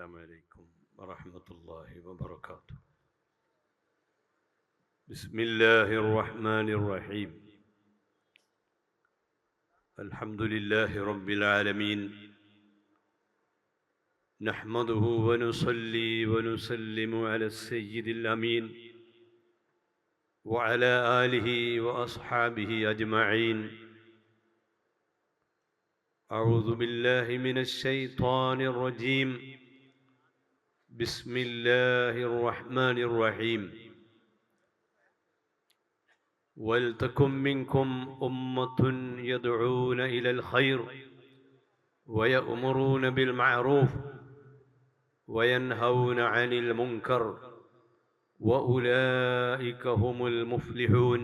السلام عليكم ورحمة الله وبركاته. بسم الله الرحمن الرحيم. الحمد لله رب العالمين. نحمده ونصلي ونسلم على السيد الأمين وعلى آله وأصحابه أجمعين. أعوذ بالله من الشيطان الرجيم. بسم الله الرحمن الرحيم. ولتكن منكم أمة يدعون إلى الخير ويأمرون بالمعروف وينهون عن المنكر وأولئك هم المفلحون.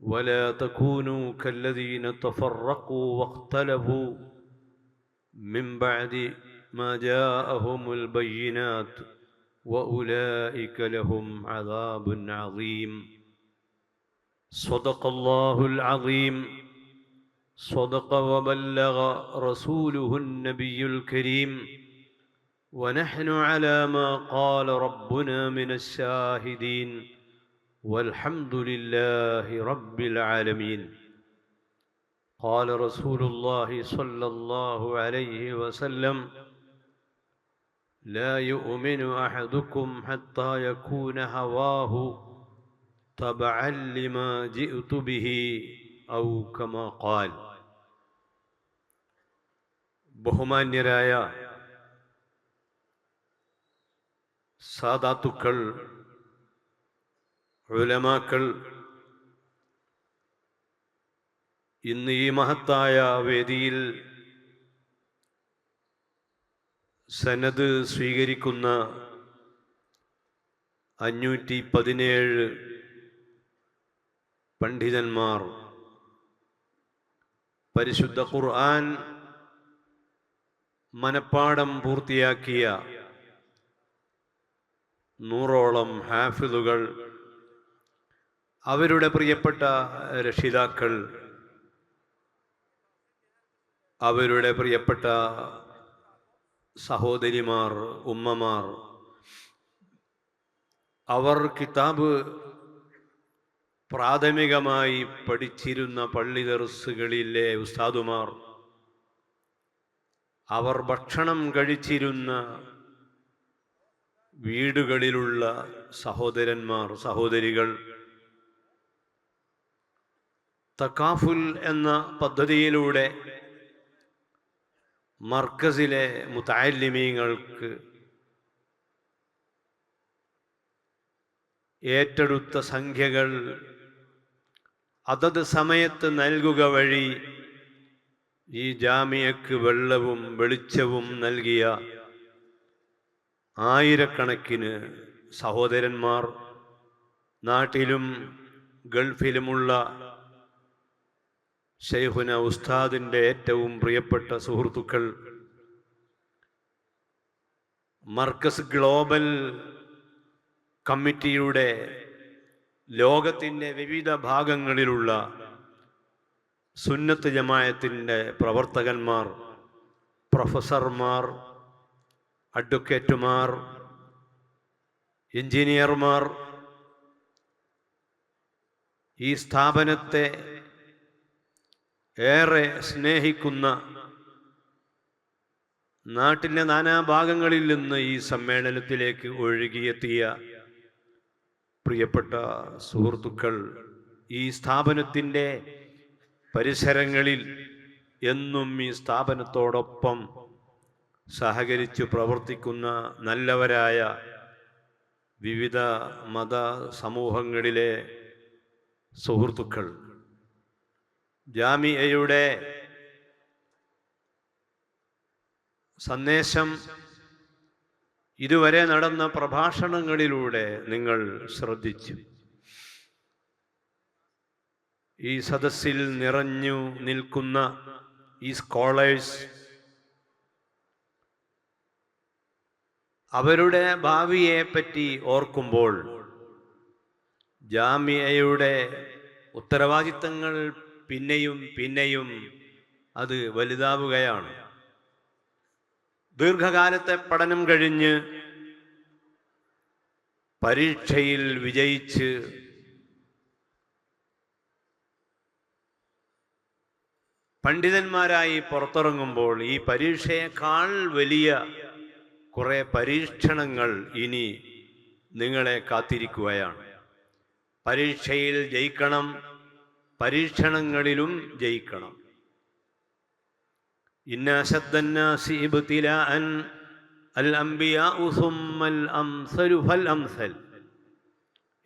ولا تكونوا كالذين تفرقوا واختلفوا من بعد ما جاءهم البينات وأولئك لهم عذاب عظيم. صدق الله العظيم. صدق وبلغ رسوله النبي الكريم. ونحن على ما قال ربنا من الشاهدين. والحمد لله رب العالمين. قال رسول الله صلى الله عليه وسلم لا يؤمن احدكم حتى يكون هواه تبعا لما جئت به او كما قال ബഹുമാന്യരായ സാദാത്തുക്കൾ ഉലമാക്കൾ ഇന്ന് ഈ മഹത്തായ വേദിയിൽ സനത് സ്വീകരിക്കുന്ന അഞ്ഞൂറ്റി പതിനേഴ് പണ്ഡിതന്മാർ പരിശുദ്ധ ഖുർആൻ മനപ്പാടം പൂർത്തിയാക്കിയ നൂറോളം ഹാഫിദുകൾ അവരുടെ പ്രിയപ്പെട്ട രക്ഷിതാക്കൾ അവരുടെ പ്രിയപ്പെട്ട സഹോദരിമാർ ഉമ്മമാർ അവർ കിതാബ് പ്രാഥമികമായി പഠിച്ചിരുന്ന പള്ളി ദർസുകളിലെ ഉസ്താദുമാർ അവർ ഭക്ഷണം കഴിച്ചിരുന്ന വീടുകളിലുള്ള സഹോദരന്മാർ സഹോദരികൾ തക്കാഫുൽ എന്ന പദ്ധതിയിലൂടെ മർക്കസിലെ മുത്താലിമീങ്ങൾക്ക് ഏറ്റെടുത്ത സംഖ്യകൾ അതത് സമയത്ത് നൽകുക വഴി ഈ ജാമ്യക്ക് വെള്ളവും വെളിച്ചവും നൽകിയ ആയിരക്കണക്കിന് സഹോദരന്മാർ നാട്ടിലും ഗൾഫിലുമുള്ള ഷെയ്ഖുന ഉസ്താദിന്റെ ഏറ്റവും പ്രിയപ്പെട്ട സുഹൃത്തുക്കൾ. മർക്കസ് ഗ്ലോബൽ കമ്മിറ്റിയുടെ ലോകത്തിന്റെ വിവിധ ഭാഗങ്ങളിലുള്ള സുന്നത്ത് ജമായത്തിന്റെ പ്രവർത്തകന്മാർ പ്രൊഫസർമാർ അഡ്വക്കേറ്റുമാർ എഞ്ചിനീയർമാർ ഈ സ്ഥാപനത്തെ ഏറെ സ്നേഹിക്കുന്ന നാട്ടിലെ നാനാഭാഗങ്ങളിൽ നിന്ന് ഈ സമ്മേളനത്തിലേക്ക് ഒഴുകിയെത്തിയ പ്രിയപ്പെട്ട സുഹൃത്തുക്കൾ ഈ സ്ഥാപനത്തിന്റെ പരിസരങ്ങളിൽ എന്നും ഈ സ്ഥാപനത്തോടൊപ്പം സഹകരിച്ചു പ്രവർത്തിക്കുന്ന നല്ലവരായ വിവിധ മത സമൂഹങ്ങളിലെ സുഹൃത്തുക്കൾ. ജാമിയയുടെ സന്ദേശം ഇതുവരെ നടന്ന പ്രഭാഷണങ്ങളിലൂടെ നിങ്ങൾ ശ്രദ്ധിച്ചു. ഈ സദസ്സിൽ നിറഞ്ഞു നിൽക്കുന്ന ഈ സ്കോളേഴ്സ് അവരുടെ ഭാവിയെ പറ്റി ഓർക്കുമ്പോൾ ജാമിയയുടെ ഉത്തരവാദിത്തങ്ങൾ പിന്നെയും പിന്നെയും അത് വലുതാവുകയാണ്. ദീർഘകാലത്തെ പഠനം കഴിഞ്ഞ് പരീക്ഷയിൽ വിജയിച്ച് പണ്ഡിതന്മാരായി പുറത്തിറങ്ങുമ്പോൾ ഈ പരീക്ഷയേക്കാൾ വലിയ കുറെ പരീക്ഷണങ്ങൾ ഇനി നിങ്ങളെ കാത്തിരിക്കുകയാണ്. പരീക്ഷയിൽ ജയിക്കണം പരീക്ഷണങ്ങളിലും ജയിക്കണം.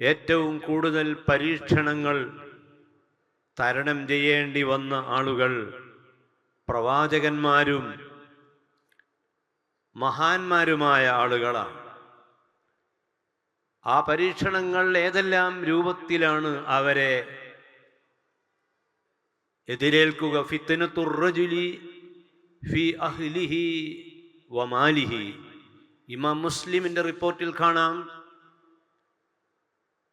ഏറ്റവും കൂടുതൽ പരീക്ഷണങ്ങൾ തരണം ചെയ്യേണ്ടി വന്ന ആളുകൾ പ്രവാചകന്മാരും മഹാന്മാരുമായ ആളുകളാണ്. ആ പരീക്ഷണങ്ങൾ ഏതെല്ലാം രൂപത്തിലാണ് അവരെ എതിരേൽക്കുക ഫിത്തനത്തുറജുലി ഫി അഹ്ലിഹി വമാലിഹി ഇമാം മുസ്ലിമിന്റെ റിപ്പോർട്ടിൽ കാണാം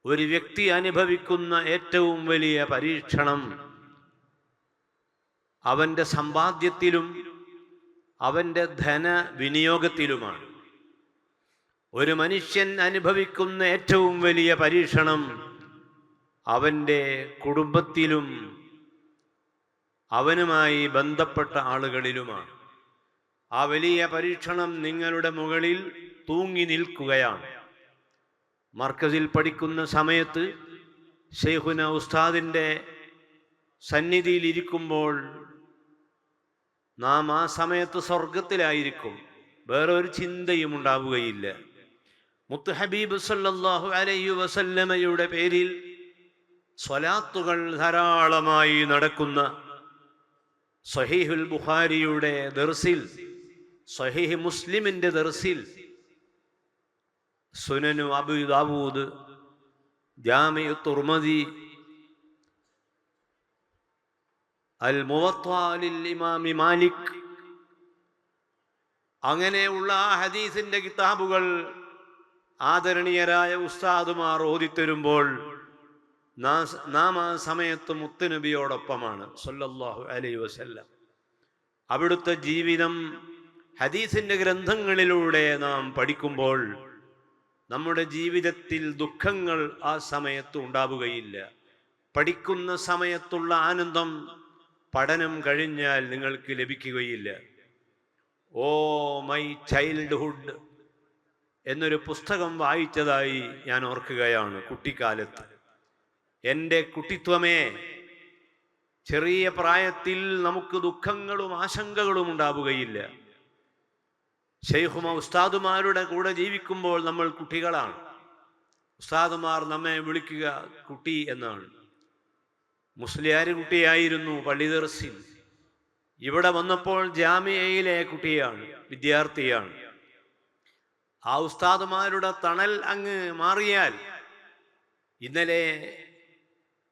ഒരു വ്യക്തി അനുഭവിക്കുന്ന ഏറ്റവും വലിയ പരീക്ഷണം അവന്റെ സമ്പാദ്യത്തിലും അവന്റെ ധന വിനിയോഗത്തിലുമാണ്. ഒരു മനുഷ്യൻ അനുഭവിക്കുന്ന ഏറ്റവും വലിയ പരീക്ഷണം അവന്റെ കുടുംബത്തിലും അവനുമായി ബന്ധപ്പെട്ട ആളുകളിലുമാണ്. ആ വലിയ പരീക്ഷണം നിങ്ങളുടെ മുകളിൽ തൂങ്ങി നിൽക്കുകയാണ്. മർക്കസിൽ പഠിക്കുന്ന സമയത്ത് ഷെയ്ഖുന ഉസ്താദിന്റെ സന്നിധിയിൽ ഇരിക്കുമ്പോൾ നാം ആ സമയത്ത് സ്വർഗത്തിലായിരിക്കും വേറെ ഒരു ചിന്തയും ഉണ്ടാവുകയില്ല. മുത്ത് ഹബീബ് സല്ലാഹു അലൈഹി വസല്ലമയുടെ പേരിൽ സ്വലാത്തുകൾ ധാരാളമായി നടക്കുന്ന സഹീഹുൽ ബുഖാരിയുടെ ദർസിൽ സഹീഹ് മുസ്ലിമിന്റെ ദർസിൽ സുനനു അബു ദാവൂദ് ജാമിഉ തുർമദി അൽ മുവത്വാലിൽ ഇമാമി മാലിക്. അങ്ങനെയുള്ള ആ ഹദീസിന്റെ കിതാബുകൾ ആദരണീയരായ ഉസ്താദുമാർ ഓതിത്തരുമ്പോൾ നാ- ആ സമയത്ത് മുത്തുനബിയോടൊപ്പമാണ് സല്ലല്ലാഹു അലൈ വസല്ലം. അവിടുത്തെ ജീവിതം ഹദീസിന്റെ ഗ്രന്ഥങ്ങളിലൂടെ നാം പഠിക്കുമ്പോൾ നമ്മുടെ ജീവിതത്തിൽ ദുഃഖങ്ങൾ ആ സമയത്ത് ഉണ്ടാവുകയില്ല. പഠിക്കുന്ന സമയത്തുള്ള ആനന്ദം പഠനം കഴിഞ്ഞാൽ നിങ്ങൾക്ക് ലഭിക്കുകയില്ല. ഓ മൈ ചൈൽഡ്ഹുഡ് എന്നൊരു പുസ്തകം വായിച്ചതായി ഞാൻ ഓർക്കുകയാണ് കുട്ടിക്കാലത്ത്. എന്റെ കുട്ടിത്വമേ ചെറിയ പ്രായത്തിൽ നമുക്ക് ദുഃഖങ്ങളും ആശങ്കകളും ഉണ്ടാവുകയില്ല. ഷെയ്ഖുമ ഉസ്താദുമാരുടെ കൂടെ ജീവിക്കുമ്പോൾ നമ്മൾ കുട്ടികളാണ്. ഉസ്താദുമാർ നമ്മെ വിളിക്കുക കുട്ടി എന്നാണ്. മുസ്ലിയാർ കുട്ടിയായിരുന്നു പള്ളി ദർസിൽ ഇവിടെ വന്നപ്പോൾ ജാമ്യയിലെ കുട്ടിയാണ് വിദ്യാർത്ഥിയാണ്. ആ ഉസ്താദുമാരുടെ തണൽ അങ്ങ് മാറിയാൽ ഇന്നലെ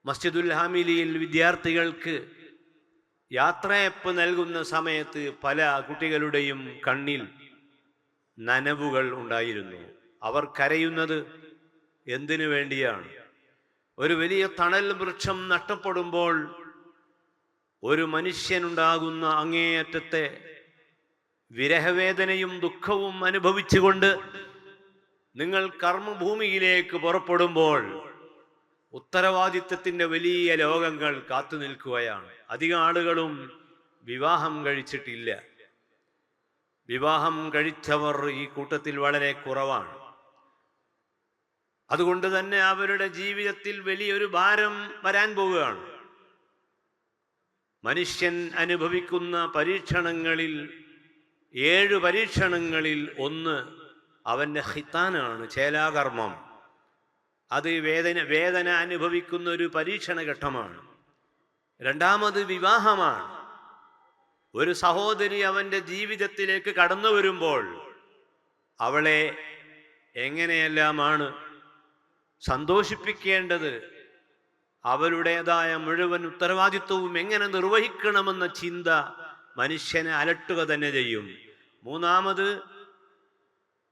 മസ്ജിദുൽ ഹാമിലിയിൽ വിദ്യാർത്ഥികൾക്ക് യാത്രയപ്പ് നൽകുന്ന സമയത്ത് പല കുട്ടികളുടെയും കണ്ണിൽ നനവുകൾ ഉണ്ടായിരുന്നു. അവർ കരയുന്നത് എന്തിനു വേണ്ടിയാണ്? ഒരു വലിയ തണൽ വൃക്ഷം നഷ്ടപ്പെടുമ്പോൾ ഒരു മനുഷ്യനുണ്ടാകുന്ന അങ്ങേയറ്റത്തെ വിരഹവേദനയും ദുഃഖവും അനുഭവിച്ചുകൊണ്ട് നിങ്ങൾ കർമ്മഭൂമിയിലേക്ക് പുറപ്പെടുമ്പോൾ ഉത്തരവാദിത്വത്തിന്റെ വലിയ ലോകങ്ങൾ കാത്തു നിൽക്കുകയാണ്. അധികം ആളുകളും വിവാഹം കഴിച്ചിട്ടില്ല. വിവാഹം കഴിച്ചവർ ഈ കൂട്ടത്തിൽ വളരെ കുറവാണ്. അതുകൊണ്ട് തന്നെ അവരുടെ ജീവിതത്തിൽ വലിയൊരു ഭാരം വരാൻ പോവുകയാണ്. മനുഷ്യൻ അനുഭവിക്കുന്ന പരീക്ഷണങ്ങളിൽ ഏഴ് പരീക്ഷണങ്ങളിൽ ഒന്ന് അവന്റെ ഹിത്താനാണ് ചേലാകർമ്മം. അത് വേദന വേദന അനുഭവിക്കുന്ന ഒരു പരീക്ഷണ ഘട്ടമാണ് രണ്ടാമത് വിവാഹമാണ്. ഒരു സഹോദരി അവന്റെ ജീവിതത്തിലേക്ക് കടന്നു വരുമ്പോൾ അവളെ എങ്ങനെയെല്ലാമാണ് സന്തോഷിപ്പിക്കേണ്ടത്? അവരുടേതായ മുഴുവൻ ഉത്തരവാദിത്വവും എങ്ങനെ നിർവഹിക്കണമെന്ന ചിന്ത മനുഷ്യനെ അലട്ടുക തന്നെ ചെയ്യും. മൂന്നാമത്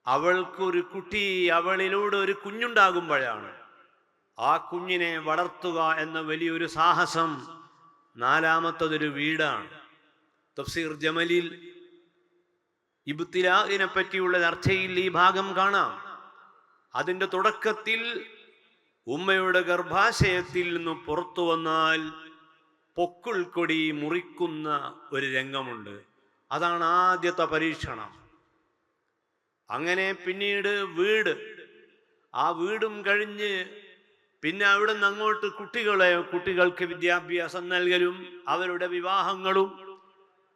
അവൾക്കൊരു കുട്ടി അവളിലൂടെ ഒരു കുഞ്ഞുണ്ടാകുമ്പോഴാണ്. ആ കുഞ്ഞിനെ വളർത്തുക എന്ന വലിയൊരു സാഹസം നാലാമത്തതൊരു വീടാണ്. തഫ്സീർ ജമലിൽ ഇബ്തിലാഹിനെ പറ്റിയുള്ള ചർച്ചയിൽ ഈ ഭാഗം കാണാം. അതിന്റെ തുടക്കത്തിൽ ഉമ്മയുടെ ഗർഭാശയത്തിൽ നിന്ന് പുറത്തു വന്നാൽ പൊക്കുൾക്കൊടി കൊടി മുറിക്കുന്ന ഒരു രംഗമുണ്ട്. അതാണ് ആദ്യത്തെ പരീക്ഷണം. അങ്ങനെ പിന്നീട് വീട്. ആ വീടും കഴിഞ്ഞ് പിന്നെ അവിടെ നിന്ന് അങ്ങോട്ട് കുട്ടികളെ കുട്ടികൾക്ക് വിദ്യാഭ്യാസം നൽകലും അവരുടെ വിവാഹങ്ങളും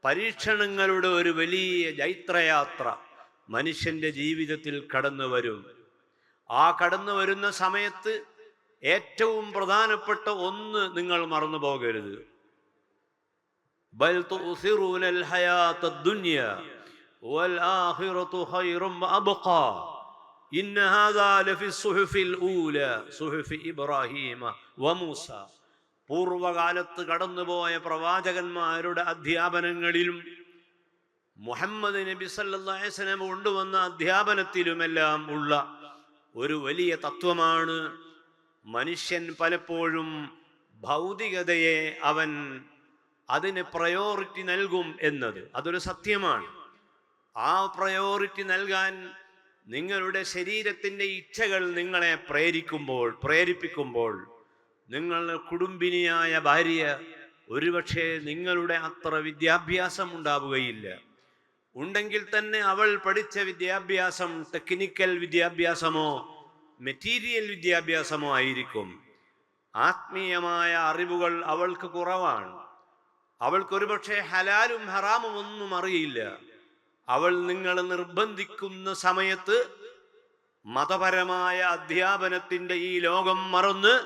പരീക്ഷണങ്ങളുടെ ഒരു വലിയ ജൈത്രയാത്ര മനുഷ്യന്റെ ജീവിതത്തിൽ കടന്നു വരും. ആ കടന്നു വരുന്ന സമയത്ത് ഏറ്റവും പ്രധാനപ്പെട്ട ഒന്ന് നിങ്ങൾ മറന്നു പോകരുത്. വൽ خير ഖൈറും إن هذا لفي الصحف الأولى صحف إبراهيم وموسى. പൂർവകാലത്ത് കടന്നുപോയ പ്രവാചകന്മാരുടെ അധ്യാപനങ്ങളിലും മുഹമ്മദ് നബി വസല്ലം കൊണ്ടുവന്ന അധ്യാപനത്തിലുമെല്ലാം ഉള്ള ഒരു വലിയ തത്വമാണ് മനുഷ്യൻ പലപ്പോഴും ഭൗതികതയെ അവൻ അതിന് പ്രയോറിറ്റി നൽകും എന്നത്. അതൊരു സത്യമാണ്. ആ പ്രയോറിറ്റി നൽകാൻ നിങ്ങളുടെ ശരീരത്തിന്റെ ഇച്ഛകൾ നിങ്ങളെ പ്രേരിക്കുമ്പോൾ പ്രേരിപ്പിക്കുമ്പോൾ നിങ്ങളുടെ കുടുംബിനിയായ ഭാര്യ ഒരുപക്ഷെ നിങ്ങളുടെ അത്ര വിദ്യാഭ്യാസം ഉണ്ടാവുകയില്ല. ഉണ്ടെങ്കിൽ തന്നെ അവൾ പഠിച്ച വിദ്യാഭ്യാസം ടെക്നിക്കൽ വിദ്യാഭ്യാസമോ മെറ്റീരിയൽ വിദ്യാഭ്യാസമോ ആയിരിക്കും. ആത്മീയമായ അറിവുകൾ അവൾക്ക് കുറവാണ്. അവൾക്കൊരുപക്ഷെ ഹലാലും ഹറാമും ഒന്നും അറിയില്ല. അവൾ നിങ്ങളെ നിർബന്ധിക്കുന്ന സമയത്ത് മതപരമായ അധ്യാപനത്തിന്റെ ഈ ലോകം മറന്ന്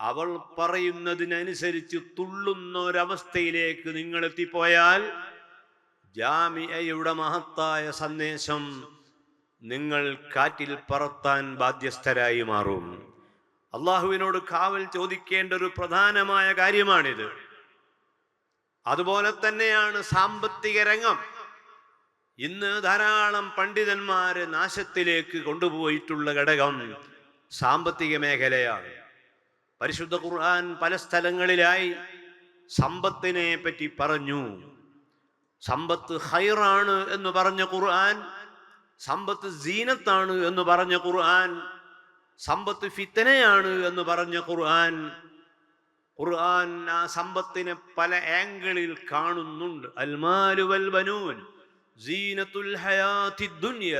അവൾ പറയുന്നതിനനുസരിച്ച് തുള്ളുന്ന ഒരവസ്ഥയിലേക്ക് നിങ്ങൾ എത്തിപ്പോയാൽ ജാമിയയുടെ മഹത്തായ സന്ദേശം നിങ്ങൾ കാറ്റിൽ പറത്താൻ ബാധ്യസ്ഥരായി മാറും. അള്ളാഹുവിനോട് കാവൽ ചോദിക്കേണ്ട ഒരു പ്രധാനമായ കാര്യമാണിത്. അതുപോലെ തന്നെയാണ് സാമ്പത്തിക രംഗം. ഇന്ന് ധാരാളം പണ്ഡിതന്മാരെ നാശത്തിലേക്ക് കൊണ്ടുപോയിട്ടുള്ള ഘടകം സാമ്പത്തിക മേഖലയാണ്. പരിശുദ്ധ ഖുർആൻ പല സ്ഥലങ്ങളിലായി സമ്പത്തിനെ പറ്റി പറഞ്ഞു. സമ്പത്ത് ഹൈറാണ് എന്ന് പറഞ്ഞ ഖുർആൻ സമ്പത്ത് സീനത്താണ് എന്ന് പറഞ്ഞ ഖുർആൻ സമ്പത്ത് ഫിത്തനയാണ് എന്ന് പറഞ്ഞ ഖുർആൻ. ഖുർആൻ ആ സമ്പത്തിനെ പല ആംഗിളിൽ കാണുന്നുണ്ട്. അൽമാലുവൽ ബനൂൻ. സീനത്തുൽ ഹയാത്തി ദുനിയ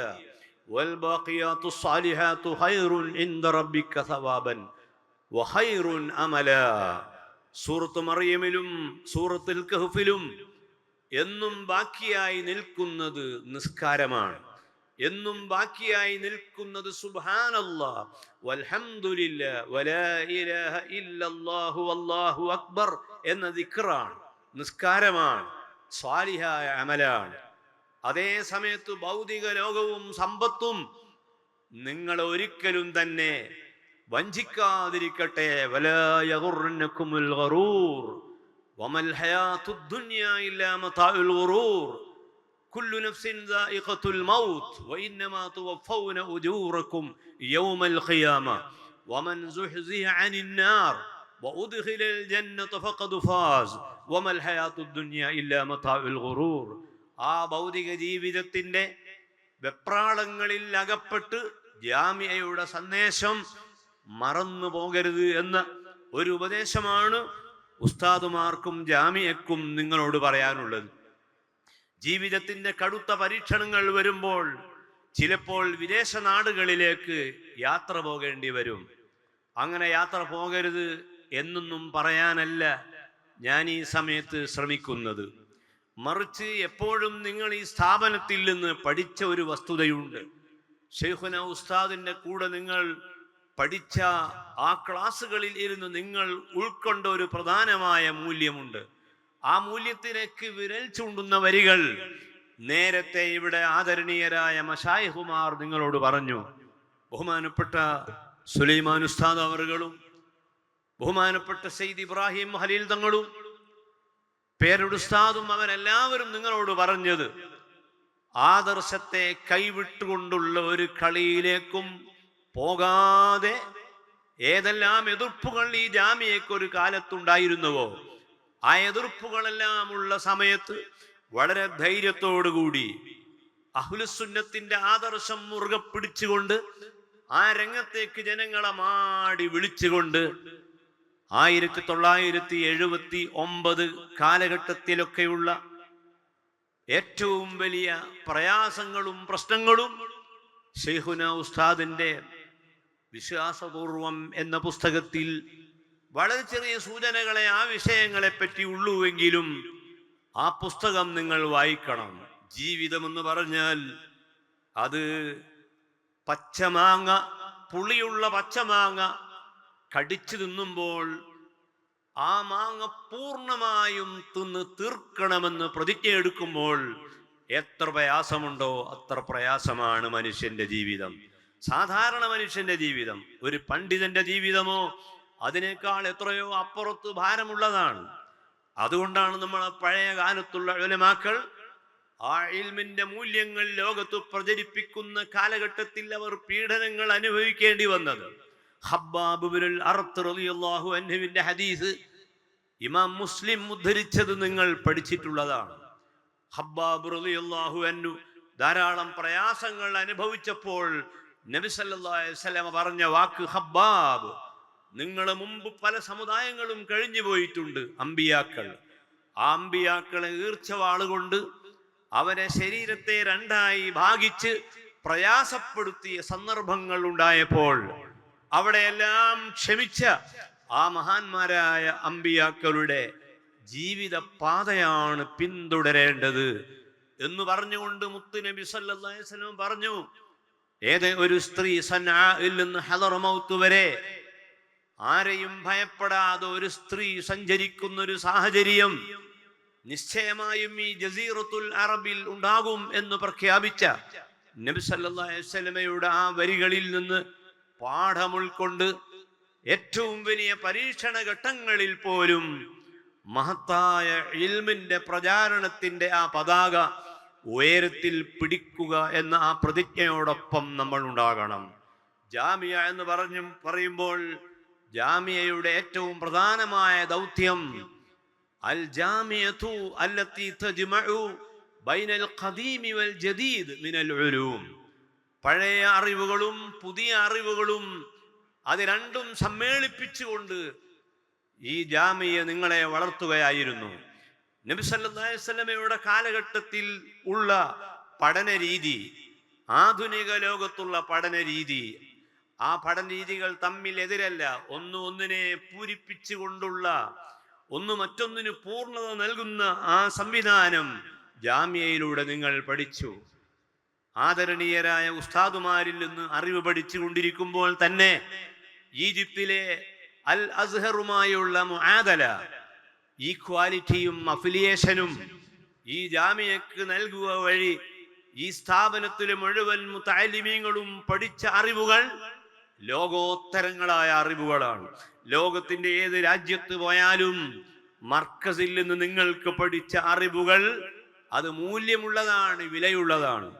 والباقيات الصالحات خير عند ربك ثوابا وخير أملا സൂറത്ത് മറിയമിലും സൂറത്തിൽ കഹ്ഫിലും എന്നും ബാക്കിയായി നിൽക്കുന്നത് നിസ്കാരമാണ്. എന്നും ബാക്കിയായി നിൽക്കുന്നത് സുബ്ഹാനല്ലാ വൽഹംദുലില്ലാ വലാ ഇലാഹ ഇല്ലല്ലാഹു വല്ലാഹു അക്ബർ എന്ന ദിക്റാണ് നിസ്കാരമാണ് സ്വാലിഹായ അമലാണ്. അതേ സമയത്ത് ഭൗതിക ലോകവും സമ്പത്തും നിങ്ങൾ ഒരിക്കലും തന്നെ വഞ്ചിക്കാതിരിക്കട്ടെ വലാ യഗുർനക്കുമുൽ ഗറൂർ വമൽ ഹയാത്തുദ് ദുനിയ ഇല്ലാ മതാഉൽ ഗറൂർ كل نفس ذائقة الموت وإنما توفون أجوركم يوم القيامة ومن زحزح عن النار وأدخل الجنة فقد فاز وما الحياة الدنيا إلا متاع الغرور ആ ഭൗതിക ജീവിതത്തിന്റെ വെപ്രാളങ്ങളിൽ അകപ്പെട്ട് ജാമ്യയുടെ സന്ദേശം മറന്നു പോകരുത് എന്ന ഒരു ഉപദേശമാണ് ഉസ്താദുമാർക്കും ജാമ്യക്കും നിങ്ങളോട് പറയാനുള്ളത്. ജീവിതത്തിന്റെ കടുത്ത പരീക്ഷണങ്ങൾ വരുമ്പോൾ ചിലപ്പോൾ വിദേശ നാടുകളിലേക്ക് യാത്ര പോകേണ്ടി വരും. അങ്ങനെ യാത്ര പോകരുത് എന്നൊന്നും പറയാനല്ല ഞാൻ ഈ സമയത്ത് ശ്രമിക്കുന്നത്. മറിച്ച് എപ്പോഴും നിങ്ങൾ ഈ സ്ഥാപനത്തിൽ നിന്ന് പഠിച്ച ഒരു വസ്തുതയുണ്ട്. ഷെയ്ഖുന ഉസ്താദിന്റെ കൂടെ നിങ്ങൾ പഠിച്ച ആ ക്ലാസ്സുകളിൽ ഇരുന്ന് നിങ്ങൾ ഉൾക്കൊണ്ട ഒരു പ്രധാനമായ മൂല്യമുണ്ട്. ആ മൂല്യത്തിലേക്ക് വിരൽ ചൂണ്ടുന്ന വരികൾ നേരത്തെ ഇവിടെ ആദരണീയരായ മഷായിഹുമാർ നിങ്ങളോട് പറഞ്ഞു. ബഹുമാനപ്പെട്ട സുലൈമാൻ ഉസ്താദ് അവറുകളും ബഹുമാനപ്പെട്ട സെയ്ദ് ഇബ്രാഹിം ഹലീൽ തങ്ങളും പേരുടുസ്താദും അവരെല്ലാവരും നിങ്ങളോട് പറഞ്ഞത് ആദർശത്തെ കൈവിട്ടുകൊണ്ടുള്ള ഒരു കളിയിലേക്കും പോകാതെ ഏതെല്ലാം എതിർപ്പുകൾ ഈ ജാമ്യയ്ക്ക് ഒരു കാലത്തുണ്ടായിരുന്നുവോ ആ എതിർപ്പുകളെല്ലാം ഉള്ള സമയത്ത് വളരെ ധൈര്യത്തോടുകൂടി അഹുലുസുന്നത്തിന്റെ ആദർശം മുറുകെ പിടിച്ചുകൊണ്ട് ആ രംഗത്തേക്ക് ജനങ്ങളെ മാടി വിളിച്ചുകൊണ്ട് ആയിരത്തി തൊള്ളായിരത്തി എഴുപത്തി ഒമ്പത് കാലഘട്ടത്തിലൊക്കെയുള്ള ഏറ്റവും വലിയ പ്രയാസങ്ങളും പ്രശ്നങ്ങളും ഷെയ്ഹുന ഉസ്താദിന്റെ വിശ്വാസപൂർവം എന്ന പുസ്തകത്തിൽ വളരെ ചെറിയ സൂചനകളെ ആ വിഷയങ്ങളെ പറ്റി ഉള്ളുവെങ്കിലും ആ പുസ്തകം നിങ്ങൾ വായിക്കണം. ജീവിതം എന്ന് പറഞ്ഞാൽ അത് പച്ചമാങ്ങ പുളിയുള്ള പച്ചമാങ്ങ കടിച്ചു തിന്നുമ്പോൾ ആ മാങ്ങ പൂർണമായും തിന്ന് തീർക്കണമെന്ന് പ്രതിജ്ഞ എടുക്കുമ്പോൾ എത്ര പ്രയാസമുണ്ടോ അത്ര പ്രയാസമാണ് മനുഷ്യന്റെ ജീവിതം. സാധാരണ മനുഷ്യന്റെ ജീവിതം. ഒരു പണ്ഡിതന്റെ ജീവിതമോ അതിനേക്കാൾ എത്രയോ അപ്പുറത്ത് ഭാരമുള്ളതാണ്. അതുകൊണ്ടാണ് നമ്മൾ പഴയ കാലത്തുള്ള ഉലമാക്കൾ ആ ഇൽമിന്റെ മൂല്യങ്ങൾ ലോകത്ത് പ്രചരിപ്പിക്കുന്ന കാലഘട്ടത്തിൽ അവർ പീഡനങ്ങൾ അനുഭവിക്കേണ്ടി വന്നത്. ഹബ്ബാബുബിനുൽ ഹദീസ് ഇമാം മുസ്ലിം ഉദ്ധരിച്ചത് നിങ്ങൾ പഠിച്ചിട്ടുള്ളതാണ്. ഹബ്ബാബ് റളിയല്ലാഹു അൻഹു ധാരാളം പ്രയാസങ്ങൾ അനുഭവിച്ചപ്പോൾ നബി സല്ലല്ലാഹു അലൈഹി പറഞ്ഞ വാക്ക് ഹബ്ബാബ്. നിങ്ങൾ മുമ്പ് പല സമുദായങ്ങളും കഴിഞ്ഞു പോയിട്ടുണ്ട് അമ്പിയാക്കൾ. ആ അമ്പിയാക്കളെ ഈർച്ചവാളുകൊണ്ട് അവരെ ശരീരത്തെ രണ്ടായി ഭാഗിച്ച് പ്രയാസപ്പെടുത്തിയ സന്ദർഭങ്ങൾ ഉണ്ടായപ്പോൾ അവിടെയെല്ലാം ക്ഷമിച്ച ആ മഹാന്മാരായ അമ്പിയാക്കളുടെ ജീവിത പാതയാണ് പിന്തുടരേണ്ടത് എന്ന് പറഞ്ഞുകൊണ്ട് മുത്തു നബി സല്ലല്ലാഹു അലൈഹി വസല്ലം പറഞ്ഞു. ഏത് ഒരു സ്ത്രീ സന്നായിൽ നിന്ന് ഹദർമൗത്ത് വരെ ആരെയും ഭയപ്പെടാതെ ഒരു സ്ത്രീ സഞ്ചരിക്കുന്ന ഒരു സാഹചര്യം നിശ്ചയമായും ഈ ജസീറത്തുൽ അറബിൽ ഉണ്ടാകും എന്ന് പ്രഖ്യാപിച്ച നബി സല്ലല്ലാഹി അലൈഹി വസല്ലമയുടെ ആ വരികളിൽ നിന്ന് പാഠം ഉൾക്കൊണ്ട് ഏറ്റവും വലിയ പരീക്ഷണ ഘട്ടങ്ങളിൽ പോലും മഹത്തായ ഇൽമിന്റെ പ്രചാരണത്തിന്റെ ആ പതാക ഉയരത്തിൽ പിടിക്കുക എന്ന ആ പ്രതിജ്ഞയോടൊപ്പം നമ്മൾ ഉണ്ടാകണം. ജാമിയ എന്ന് പറഞ്ഞു പറയുമ്പോൾ ജാമിയയുടെ ഏറ്റവും പ്രധാനമായ ദൗത്യം അൽ ജാമിയു അല്ലത്തി ബൈനൽ ഖദീമി വൽ ജദീദ് മിനൽ ഉലൂം. പഴയ അറിവുകളും പുതിയ അറിവുകളും അത് രണ്ടും സമ്മേളിപ്പിച്ചുകൊണ്ട് ഈ ജാമിയെ നിങ്ങളെ വളർത്തുകയായിരുന്നു. നബി വസല്ലമയുടെ കാലഘട്ടത്തിൽ ഉള്ള പഠന രീതി ആധുനിക ലോകത്തുള്ള പഠന രീതി ആ പഠന രീതികൾ തമ്മിൽ എതിരല്ല. ഒന്ന് ഒന്നിനെ പൂരിപ്പിച്ചുകൊണ്ടുള്ള ഒന്ന് മറ്റൊന്നിന് പൂർണത നൽകുന്ന ആ സംവിധാനം ജാമ്യയിലൂടെ നിങ്ങൾ പഠിച്ചു. ആദരണീയരായ ഉസ്താദുമാരിൽ നിന്ന് അറിവ് പഠിച്ചുകൊണ്ടിരിക്കുമ്പോൾ തന്നെ ഈജിപ്തിലെ അൽ അസ്ഹറുമായുള്ള മുആദല ഈക്വാലിറ്റിയും അഫിലിയേഷനും ഈ ജാമ്യക്ക് നൽകുക വഴി ഈ സ്ഥാപനത്തിലെ മുഴുവൻ താലിമീങ്ങളും പഠിച്ച അറിവുകൾ ലോകോത്തരങ്ങളായ അറിവുകളാണ്. ലോകത്തിന്റെ ഏത് രാജ്യത്ത് പോയാലും മർക്കസിൽ നിന്ന് നിങ്ങൾക്ക് പഠിച്ച അറിവുകൾ അത് മൂല്യമുള്ളതാണ് വിലയുള്ളതാണ്.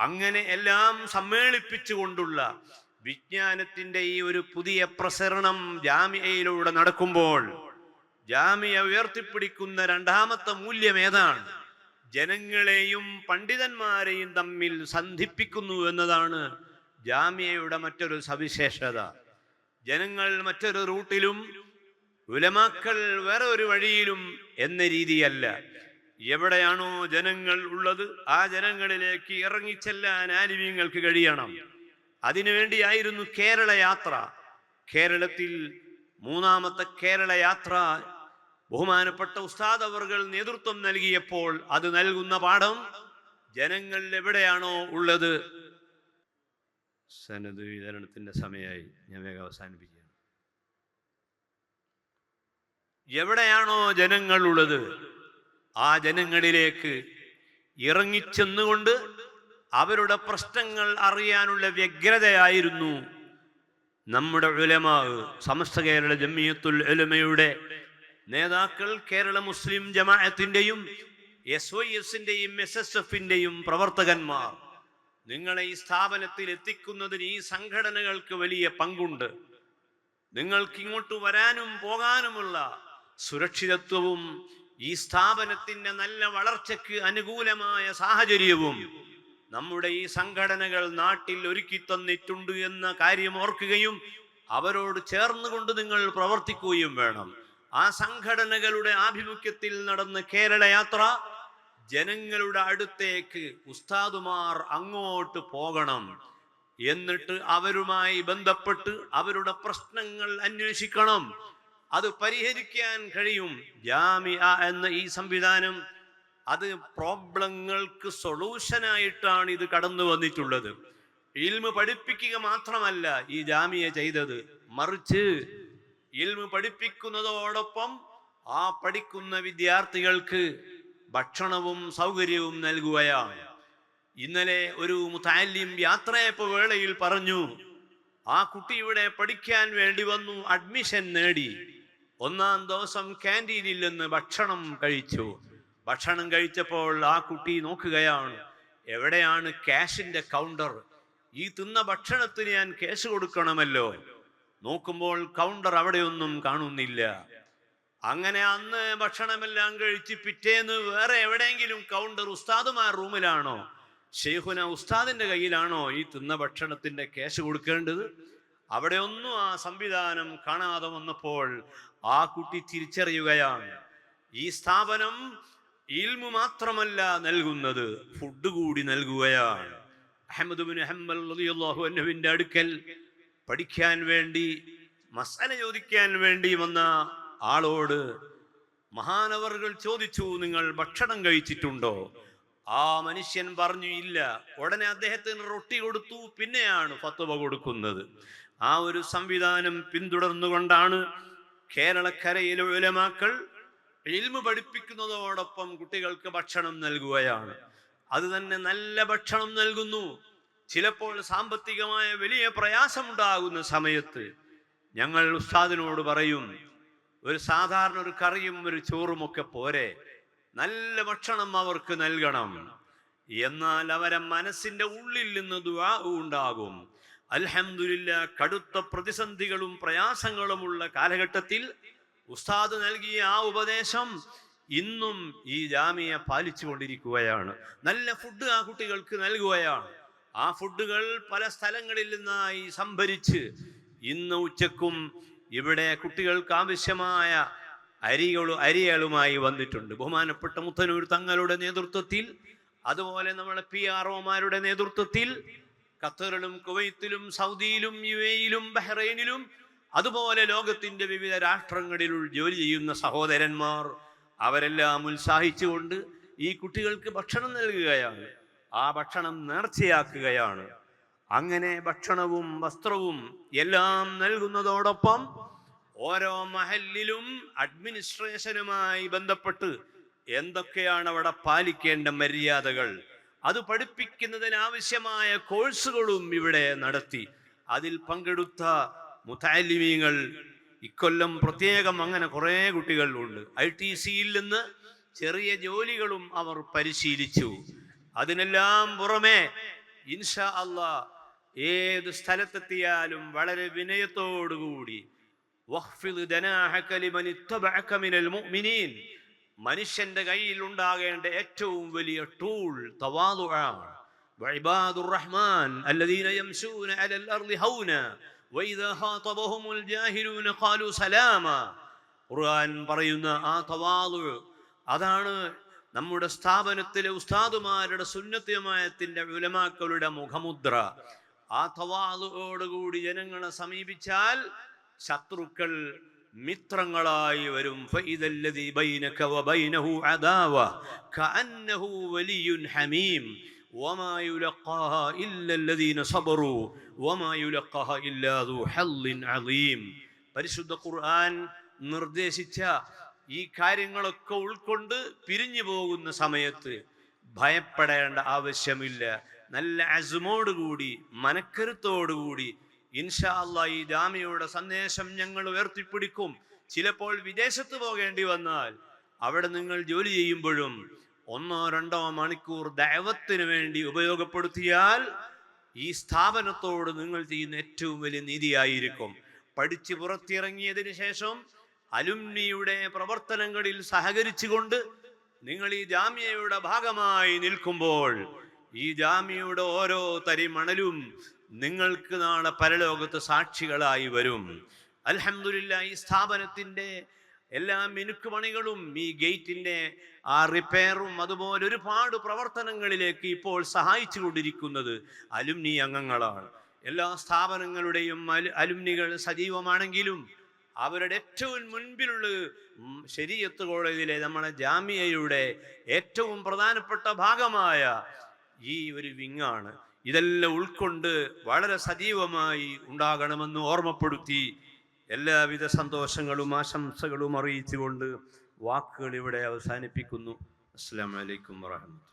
അങ്ങനെ എല്ലാം സമ്മേളിപ്പിച്ചുകൊണ്ടുള്ള വിജ്ഞാനത്തിന്റെ ഈ ഒരു പുതിയ പ്രസരണം ജാമ്യയിലൂടെ നടക്കുമ്പോൾ ജാമ്യ ഉയർത്തിപ്പിടിക്കുന്ന രണ്ടാമത്തെ മൂല്യം ഏതാണ്? ജനങ്ങളെയും പണ്ഡിതന്മാരെയും തമ്മിൽ സന്ധിപ്പിക്കുന്നു എന്നതാണ് ജാമ്യയുടെ മറ്റൊരു സവിശേഷത. ജനങ്ങൾ മറ്റൊരു റൂട്ടിലും ഉലമാക്കൾ വേറെ ഒരു വഴിയിലും എന്ന രീതിയല്ല. എവിടെയാണോ ജനങ്ങൾ ഉള്ളത് ആ ജനങ്ങളിലേക്ക് ഇറങ്ങിച്ചെല്ലാൻ ആലിമ്യങ്ങൾക്ക് കഴിയണം. അതിനുവേണ്ടിയായിരുന്നു കേരള യാത്ര കേരളത്തിൽ മൂന്നാമത്തെ കേരള യാത്ര ബഹുമാനപ്പെട്ട ഉസ്താദ് അവർകൾ നേതൃത്വം നൽകിയപ്പോൾ അത് നൽകുന്ന പാഠം ജനങ്ങൾ എവിടെയാണോ ഉള്ളത്? സനത് വിതരണത്തിന്റെ സമയമായി. ഞാൻ വേഗം അവസാനിപ്പിക്കുകയാണ് എവിടെയാണോ ജനങ്ങൾ ഉള്ളത്? ആ ജനങ്ങളിലേക്ക് ഇറങ്ങിച്ചെന്നുകൊണ്ട് അവരുടെ പ്രശ്നങ്ങൾ അറിയാനുള്ള വ്യഗ്രതയായിരുന്നു നമ്മുടെ ഉലമാവ്. സമസ്ത കേരള ജമിയത്തുൽ ഉലമയുടെ നേതാക്കൾ കേരള മുസ്ലിം ജമാഅത്തിന്റെയും എസ് വൈ എസിന്റെയും എസ് എസ് എഫിന്റെയും പ്രവർത്തകന്മാർ. നിങ്ങളെ ഈ സ്ഥാപനത്തിൽ എത്തിക്കുന്നതിന് ഈ സംഘടനകൾക്ക് വലിയ പങ്കുണ്ട്. നിങ്ങൾക്ക് ഇങ്ങോട്ട് വരാനും പോകാനുമുള്ള സുരക്ഷിതത്വവും ഈ സ്ഥാപനത്തിന്റെ നല്ല വളർച്ചയ്ക്ക് അനുകൂലമായ സാഹചര്യവും നമ്മുടെ ഈ സംഘടനകൾ നാട്ടിൽ ഒരുക്കി തന്നിട്ടുണ്ട് എന്ന കാര്യം ഓർക്കുകയും അവരോട് ചേർന്നുകൊണ്ട് നിങ്ങൾ പ്രവർത്തിക്കുകയും വേണം. ആ സംഘടനകളുടെ ആഭിമുഖ്യത്തിൽ നടന്ന കേരള യാത്ര ജനങ്ങളുടെ അടുത്തേക്ക് ഉസ്താദുമാർ അങ്ങോട്ട് പോകണം. എന്നിട്ട് അവരുമായി ബന്ധപ്പെട്ട് അവരുടെ പ്രശ്നങ്ങൾ അന്വേഷിക്കണം. അത് പരിഹരിക്കാൻ കഴിയും. ജാമിയ എന്ന ഈ സംവിധാനം അത് പ്രോബ്ലങ്ങൾക്ക് സൊല്യൂഷനായിട്ടാണ് ഇത് കടന്നു വന്നിട്ടുള്ളത്. ഇൽമ് പഠിപ്പിക്കുക മാത്രമല്ല ഈ ജാമിയ ചെയ്തത്. മറിച്ച് ഇൽമ് പഠിപ്പിക്കുന്നതോടൊപ്പം ആ പഠിക്കുന്ന വിദ്യാർത്ഥികൾക്ക് ഭക്ഷണവും സൗകര്യവും നൽകുകയാണ്. ഇന്നലെ ഒരു മുത്താലിം യാത്രയപ്പ് വേളയിൽ പറഞ്ഞു ആ കുട്ടി ഇവിടെ പഠിക്കാൻ വേണ്ടി വന്നു അഡ്മിഷൻ നേടി. ഒന്നാം ദിവസം ക്യാന്റീനിൽ നിന്ന് ഭക്ഷണം കഴിച്ചു. ഭക്ഷണം കഴിച്ചപ്പോൾ ആ കുട്ടി നോക്കുകയാണ് എവിടെയാണ് ക്യാഷിന്റെ കൗണ്ടർ? ഈ തിന്ന ഭക്ഷണത്തിന് ഞാൻ കേസ് കൊടുക്കണമല്ലോ. നോക്കുമ്പോൾ കൗണ്ടർ അവിടെയൊന്നും കാണുന്നില്ല. അങ്ങനെ അന്ന് ഭക്ഷണമെല്ലാം കഴിച്ച് പിറ്റേന്ന് വേറെ എവിടെയെങ്കിലും കൗണ്ടർ ഉസ്താദുമാർ റൂമിലാണോ? ഷെയ്ഖുന ഉസ്താദിന്റെ കയ്യിലാണോ ഈ തിന്ന ഭക്ഷണത്തിന്റെ കേസ് കൊടുക്കേണ്ടത്? അവിടെ ഒന്നും ആ സംവിധാനം കാണാതെ വന്നപ്പോൾ ആ കുട്ടി തിരിച്ചറിയുകയാണ്. ഈ സ്ഥാപനം ഇൽമു മാത്രമല്ല നൽകുന്നത് ഫുഡ് കൂടി നൽകുകയാണ്. അഹമ്മദ് ബിൻ ഹംബൽ റളിയല്ലാഹു അൻഹുവിന്റെ അടുക്കൽ പഠിക്കാൻ വേണ്ടി മസാല ചോദിക്കാൻ വേണ്ടി വന്ന ആളോട് മഹാനവറുകൾ ചോദിച്ചു നിങ്ങൾ ഭക്ഷണം കഴിച്ചിട്ടുണ്ടോ? ആ മനുഷ്യൻ പറഞ്ഞു ഇല്ല. ഉടനെ അദ്ദേഹത്തിന് റൊട്ടി കൊടുത്തു പിന്നെയാണ് ഫത്വ കൊടുക്കുന്നത്. ആ ഒരു സംവിധാനം പിന്തുടർന്നുകൊണ്ടാണ് കേരളക്കരയിലെ ഉലമാക്കൾ ഇൽമു പഠിപ്പിക്കുന്നതോടൊപ്പം കുട്ടികൾക്ക് ഭക്ഷണം നൽകുകയാണ്. അത് തന്നെ നല്ല ഭക്ഷണം നൽകുന്നു. ചിലപ്പോൾ സാമ്പത്തികമായ വലിയ പ്രയാസമുണ്ടാകുന്ന സമയത്ത് ഞങ്ങൾ ഉസ്താദിനോട് പറയും ഒരു സാധാരണ ഒരു കറിയും ഒരു ചോറും ഒക്കെ പോരെ. നല്ല ഭക്ഷണം അവർക്ക് നൽകണം. എന്നാൽ അവരെ മനസ്സിന്റെ ഉള്ളിൽ നിന്ന് ദുവാ ഉണ്ടാകും. അൽഹംദുലില്ല കടുത്ത പ്രതിസന്ധികളും പ്രയാസങ്ങളുമുള്ള കാലഘട്ടത്തിൽ ഉസ്താദ് നൽകിയ ആ ഉപദേശം ഇന്നും ഈ ജാമിയെ പാലിച്ചു കൊണ്ടിരിക്കുകയാണ് നല്ല ഫുഡ് ആ കുട്ടികൾക്ക് നൽകുകയാണ്. ആ ഫുഡുകൾ പല സ്ഥലങ്ങളിൽ നിന്നായി സംഭരിച്ച് ഇന്ന് ഉച്ചക്കും ഇവിടെ കുട്ടികൾക്ക് ആവശ്യമായ അരികളും അരികളുമായി വന്നിട്ടുണ്ട്. ബഹുമാനപ്പെട്ട മുത്തനൂർ തങ്ങളുടെ നേതൃത്വത്തിൽ അതുപോലെ നമ്മളെ പി ആർ നേതൃത്വത്തിൽ ഖത്തറിലും കുവൈത്തിലും സൗദിയിലും യു എയിലും ബഹ്റൈനിലും അതുപോലെ ലോകത്തിന്റെ വിവിധ രാഷ്ട്രങ്ങളിൽ ജോലി ചെയ്യുന്ന സഹോദരന്മാർ അവരെല്ലാം ഉത്സാഹിച്ചുകൊണ്ട് ഈ കുട്ടികൾക്ക് ഭക്ഷണം നൽകുകയാണ്. ആ ഭക്ഷണം നേർച്ചയാക്കുകയാണ്. അങ്ങനെ ഭക്ഷണവും വസ്ത്രവും എല്ലാം നൽകുന്നതോടൊപ്പം ഓരോ മഹലിലും അഡ്മിനിസ്ട്രേഷനുമായി ബന്ധപ്പെട്ട് എന്തൊക്കെയാണ് അവിടെ പാലിക്കേണ്ട മര്യാദകൾ? അത് പഠിപ്പിക്കുന്നതിനാവശ്യമായ കോഴ്സുകളും ഇവിടെ നടത്തി. അതിൽ പങ്കെടുത്ത മുത്താലിമീങ്ങൾ ഇക്കൊല്ലം പ്രത്യേകം അങ്ങനെ കുറേ കുട്ടികളുണ്ട് ഐ ടി സിയിൽ നിന്ന് ചെറിയ ജോലികളും അവർ പരിശീലിച്ചു. അതിനെല്ലാം പുറമെ ഇൻഷാ അള്ളാ ഏത് സ്ഥലത്തെത്തിയാലും വളരെ വിനയത്തോടുകൂടി. വഖ്ഫിദ് ജനാഹക ലിമൻ ഇത്തബഅക മിനൽ മുഅ്മിനീൻ മനുഷ്യന്റെ കയ്യിൽ ഉണ്ടാകേണ്ട ഏറ്റവും വലിയ ടൂൾ തവാദുആണ് وعباد الرحمن الذين يمشون على الأرض هونا وإذا خاطبهم الجاهلون قالوا سلاما ഖുർആൻ പറയുന്ന ആ തവാദു അതാണ് നമ്മുടെ സ്ഥാപനത്തിലെ ഉസ്താദുമാരുടെ സുന്നത്യമായത്തിന്റെ ഉലമാക്കളുടെ മുഖമുദ്ര ആ തവാദോടുകൂടി ജനങ്ങളെ സമീപിച്ചാൽ ശത്രുക്കൾ മിത്രങ്ങളായി വരും. ഹമീം. പരിശുദ്ധ ഖുർആൻ നിർദ്ദേശിച്ച ഈ കാര്യങ്ങളൊക്കെ ഉൾക്കൊണ്ട് പിരിഞ്ഞു പോകുന്ന സമയത്ത് ഭയപ്പെടേണ്ട ആവശ്യമില്ല. നല്ല അസുമോടുകൂടി മനക്കരുത്തോടുകൂടി ഇൻഷാ ഈ ജാമ്യയുടെ സന്ദേശം ഞങ്ങൾ ഉയർത്തിപ്പിടിക്കും. ചിലപ്പോൾ വിദേശത്ത് പോകേണ്ടി വന്നാൽ അവിടെ നിങ്ങൾ ജോലി ചെയ്യുമ്പോഴും ഒന്നോ രണ്ടോ മണിക്കൂർ ദൈവത്തിന് വേണ്ടി ഉപയോഗപ്പെടുത്തിയാൽ ഈ സ്ഥാപനത്തോട് നിങ്ങൾ ചെയ്യുന്ന ഏറ്റവും വലിയ നീതിയായിരിക്കും. പഠിച്ച് പുറത്തിറങ്ങിയതിന് ശേഷം അലുമിനിയുടെ പ്രവർത്തനങ്ങളിൽ സഹകരിച്ചുകൊണ്ട് നിങ്ങൾ ഈ ജാമ്യയുടെ ഭാഗമായി നിൽക്കുമ്പോൾ ഈ ജാമ്യയുടെ ഓരോ തരി മണലും നിങ്ങൾക്ക് നാളെ പരലോകത്ത് സാക്ഷികളായി വരും. അൽഹംദുലില്ലാ ഈ സ്ഥാപനത്തിന്റെ എല്ലാ മിനുക്കുപണികളും ഈ ഗേറ്റിന്റെ ആ റിപ്പയറും അതുപോലെ ഒരുപാട് പ്രവർത്തനങ്ങളിലേക്ക് ഇപ്പോൾ സഹായിച്ചു കൊണ്ടിരിക്കുന്നത് അലുമിനി അംഗങ്ങളാണ്. എല്ലാ സ്ഥാപനങ്ങളുടെയും അലുംനികൾ സജീവമാണെങ്കിലും അവരുടെ ഏറ്റവും മുൻപിലുള്ള ശരീരത്ത് കോളേജിലെ നമ്മുടെ ജാമ്യയുടെ ഏറ്റവും പ്രധാനപ്പെട്ട ഭാഗമായ ഈ ഒരു വിങ്ങാണ്. ഇതെല്ലാം ഉൾക്കൊണ്ട് വളരെ സജീവമായി ഉണ്ടാകണമെന്ന് ഓർമ്മപ്പെടുത്തി എല്ലാവിധ സന്തോഷങ്ങളും ആശംസകളും അറിയിച്ചുകൊണ്ട് വാക്കുകൾ ഇവിടെ അവസാനിപ്പിക്കുന്നു. അസ്സാം വലൈക്കും വാഹമത്ത്